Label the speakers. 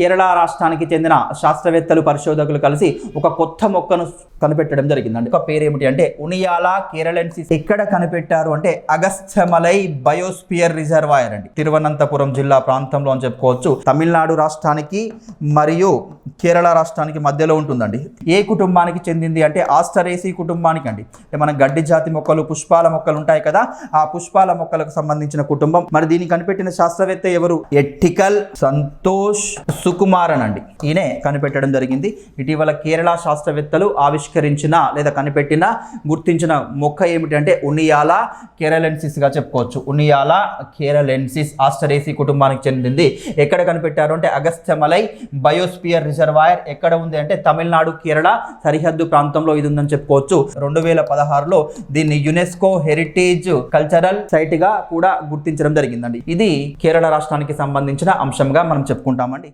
Speaker 1: కేరళ రాష్ట్రానికి చెందిన శాస్త్రవేత్తలు పరిశోధకులు కలిసి ఒక కొత్త మొక్కను కనిపెట్టడం జరిగిందండి. ఒక పేరు ఏమిటి అంటే ఉనియాలా కేరళెన్సిస్. ఎక్కడ కనిపెట్టారు అంటే అగస్త్యమలై బయోస్పియర్ రిజర్వాయర్ అండి. తిరువనంతపురం జిల్లా ప్రాంతంలో అని చెప్పుకోవచ్చు. తమిళనాడు రాష్ట్రానికి మరియు కేరళ రాష్ట్రానికి మధ్యలో ఉంటుందండి. ఏ కుటుంబానికి చెందింది అంటే ఆస్టరేసి కుటుంబానికి అండి మనం మన గడ్డి జాతి మొక్కలు పుష్పాల మొక్కలు ఉంటాయి కదా ఆ పుష్పాల మొక్కలకు సంబంధించిన కుటుంబం. మరి దీన్ని కనిపెట్టిన శాస్త్రవేత్త ఎవరు? ఎట్టికల్ సంతోష్ సుకుమారన్ అండి ఈయనే కనిపెట్టడం జరిగింది. ఇటీవల కేరళ శాస్త్రవేత్తలు ఆవిష్కరించిన లేదా కనిపెట్టిన గుర్తించిన మొక్క ఏమిటంటే అంటే ఉనియాలా కేరళెన్సిస్ చెప్పుకోవచ్చు. ఉనియాలా కేరలెన్సిస్ ఆస్టరేసి కుటుంబానికి చెందింది. ఎక్కడ కనిపెట్టారు అంటే అగస్త్యమలై బయోస్పియర్ రిజర్వాయర్ ఎక్కడ ఉంది అంటే తమిళనాడు కేరళ సరిహద్దు ప్రాంతంలో ఇది ఉందని చెప్పుకోవచ్చు. రెండు వేల పదహారులో దీన్ని యునెస్కో హెరిటేజ్ కల్చరల్ సైట్గా కూడా గుర్తించడం జరిగిందండి. ఇది కేరళ రాష్ట్రానికి సంబంధించిన అంశంగా మనం చెప్పుకుంటామండి.